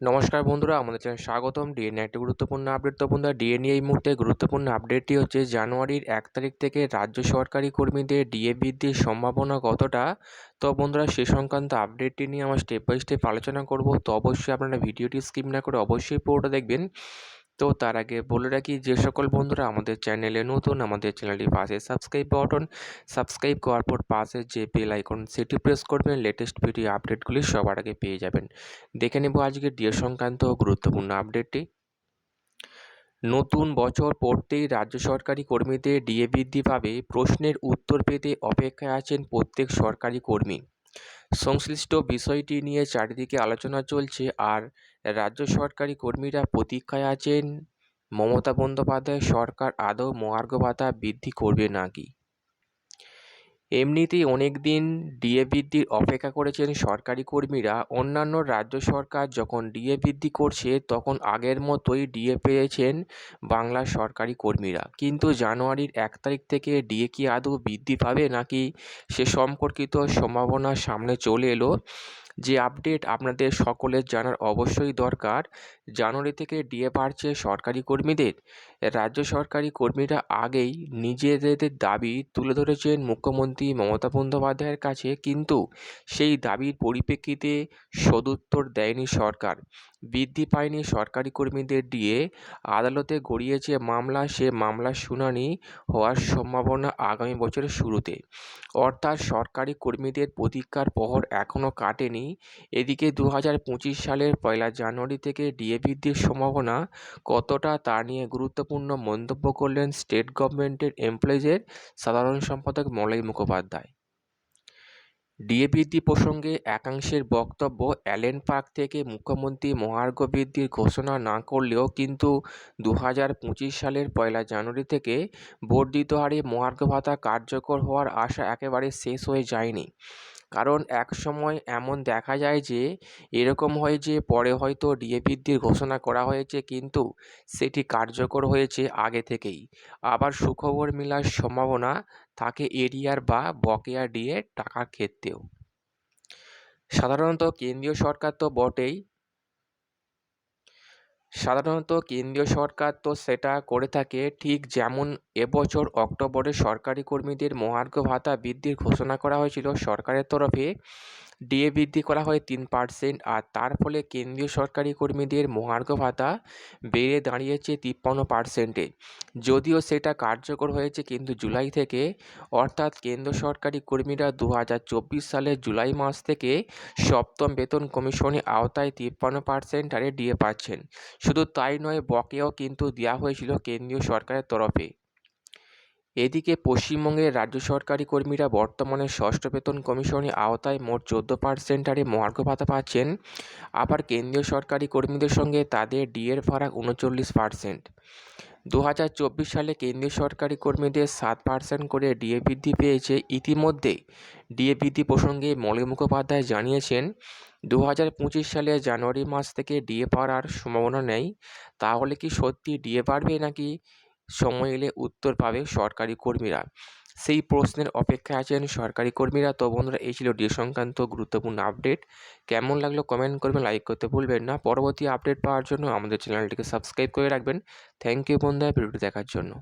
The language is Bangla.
নমস্কার বন্ধুরা, আমাদের চ্যানেল স্বাগতম। ডিএনএ একটি গুরুত্বপূর্ণ আপডেট। তো বন্ধুরা ডিএনএ এই মুহূর্তে গুরুত্বপূর্ণ আপডেটটি হচ্ছে, জানুয়ারির এক তারিখ থেকে রাজ্য সরকারি কর্মীদের ডিএ বৃদ্ধির সম্ভাবনা কতটা? তো বন্ধুরা, সে সংক্রান্ত আপডেটটি নিয়ে আমরা স্টেপ বাই স্টেপ আলোচনা করব। তো অবশ্যই আপনারা ভিডিওটি স্কিপ না করে অবশ্যই পুরোটা দেখবেন। তো তার আগে বলে রাখি, যে সকল বন্ধুরা আমাদের চ্যানেলে নতুন, আমাদের চ্যানেলটি পাশে সাবস্ক্রাইব বাটন সাবস্ক্রাইব করার পর পাশে যে বেল আইকন সেটি প্রেস করবেন লেটেস্ট ভিডিও আপডেটগুলি সবার আগে পেয়ে যাবেন। দেখে নেব আজকে ডিএ সংক্রান্ত গুরুত্বপূর্ণ আপডেটটি নতুন বছর পড়তেই রাজ্য সরকারি কর্মীদের ডিএ বৃদ্ধি পাবে প্রশ্নের উত্তর পেতে অপেক্ষায় আছেন প্রত্যেক সরকারি কর্মী। সংশ্লিষ্ট বিষয়টি নিয়ে চারিদিকে আলোচনা চলছে আর রাজ্য সরকারি কর্মীরা প্রতীক্ষায় আছেন, মমতা বন্দ্যোপাধ্যায় সরকার আদৌ মহার্ঘ ভাতা বৃদ্ধি করবে নাকি? এমনিতেই অনেক দিন ডিএ বৃদ্ধির অপেক্ষা করেছেন সরকারি কর্মীরা। অন্যান্য রাজ্য সরকার যখন ডিএ বৃদ্ধি করছে, তখন আগের মতোই ডিএ পেয়েছেন বাংলার সরকারি কর্মীরা। কিন্তু জানুয়ারির এক তারিখ থেকে ডিএ কি আদৌ বৃদ্ধি পাবে নাকি, সে সম্পর্কিত সম্ভাবনা সামনে চলে এলো। যে আপডেট আপনাদের সকলের জানার অবশ্যই দরকার। জানুয়ারি থেকে ডিএ বাড়ছে সরকারি কর্মীদের। রাজ্য সরকারি কর্মীরা আগেই নিজেদের দাবি তুলে ধরেছেন মুখ্যমন্ত্রী মমতা বন্দ্যোপাধ্যায়ের কাছে। কিন্তু সেই দাবির পরিপ্রেক্ষিতে সদুত্তর দেয়নি সরকার। বৃদ্ধি পায়নি সরকারি কর্মীদের দিয়ে আদালতে গড়িয়েছে মামলা। সে মামলার শুনানি হওয়ার সম্ভাবনা আগামী বছরের শুরুতে। অর্থাৎ সরকারি কর্মীদের প্রতীক্ষার প্রহর এখনও কাটেনি এদিকে দু হাজার পঁচিশ সালের পয়লা জানুয়ারি থেকে ডিএ বৃদ্ধির সম্ভাবনা কতটা তা নিয়ে গুরুত্বপূর্ণ মন্তব্য করলেন স্টেট গভর্নমেন্টের এমপ্লয়িজের সাধারণ সম্পাদক মলয় মুখোপাধ্যায়। ডিএ বৃদ্ধি প্রসঙ্গে একাংশের বক্তব্য, অ্যালেন পার্ক থেকে মুখ্যমন্ত্রী মহার্ঘ বৃদ্ধির ঘোষণা না করলেও কিন্তু দু হাজার পঁচিশ সালের পয়লা জানুয়ারি থেকে বর্ধিত হারে মহার্ঘ ভাতা কার্যকর হওয়ার আশা একেবারে শেষ হয়ে যায়নি। কারণ এক সময় এমন দেখা যায় যে, এরকম হয় যে, পরে হয়তো ডিএ বৃদ্ধির ঘোষণা করা হয়েছে, কিন্তু সেটি কার্যকর হয়েছে আগে থেকেই। আবার সুখবর মেলার সম্ভাবনা থাকে এরিয়ার বা বকেয়া ডিএ টাকার ক্ষেত্রেও। সাধারণত কেন্দ্রীয় সরকার তো বটেই সাধারণত কেন্দ্রীয় সরকার তো সেটা করে থাকে, ঠিক যেমন এবছর অক্টোবরে সরকারি কর্মীদের মহার্ঘ ভাতা বৃদ্ধির ঘোষণা করা হয়েছিল সরকারের তরফে। ডিএ বৃদ্ধি করা হয় তিন পার্সেন্ট আর তার ফলে কেন্দ্রীয় সরকারি কর্মীদের মহার্ঘ ভাতা বেড়ে দাঁড়িয়েছে তিপ্পান্ন পার্সেন্টে। যদিও সেটা কার্যকর হয়েছে কিন্তু জুলাই থেকে, অর্থাৎ কেন্দ্র সরকারি কর্মীরা দু হাজার চব্বিশ সালের জুলাই মাস থেকে সপ্তম বেতন কমিশনের আওতায় তিপ্পান্ন পার্সেন্ট হারে ডিএ পাচ্ছেন। শুধু তাই নয়, বকেয়াও কিন্তু দেওয়া হয়েছিল কেন্দ্রীয় সরকারের তরফে। এদিকে পশ্চিমবঙ্গের রাজ্য সরকারি কর্মীরা বর্তমানে ষষ্ঠ বেতন কমিশনের আওতায় মোট চোদ্দ পার্সেন্ট হারে মহার্ঘ ভাতা পাচ্ছেন। আবার কেন্দ্রীয় সরকারি কর্মীদের সঙ্গে তাদের ডিএর ফারাক উনচল্লিশ পার্সেন্ট। দু হাজার চব্বিশ সালে কেন্দ্রীয় সরকারি কর্মীদের সাত পার্সেন্ট করে ডিএ বৃদ্ধি পেয়েছে। ইতিমধ্যে ডিএ বৃদ্ধি প্রসঙ্গে মৌলিক মুখোপাধ্যায় জানিয়েছেন দু হাজার পঁচিশ সালে জানুয়ারি মাস থেকে ডিএ বাড়ার সম্ভাবনা নেই। তাহলে কি সত্যি ডিএ বাড়বে নাকি সময় এলে উত্তর পাবে সরকারি কর্মীরা। সেই প্রশ্নের অপেক্ষায় আছেন সরকারি কর্মীরা। তো বন্ধুরা, এই ছিল ডিএ সংক্রান্ত গুরুত্বপূর্ণ আপডেট। কেমন লাগল কমেন্ট করবেন, লাইক করতে ভুলবেন না। পরবর্তী আপডেট পাওয়ার জন্য আমাদের চ্যানেলটিকে সাবস্ক্রাইব করে রাখবেন। থ্যাংক ইউ বন্ধুরা, ভিডিওটি দেখার জন্য।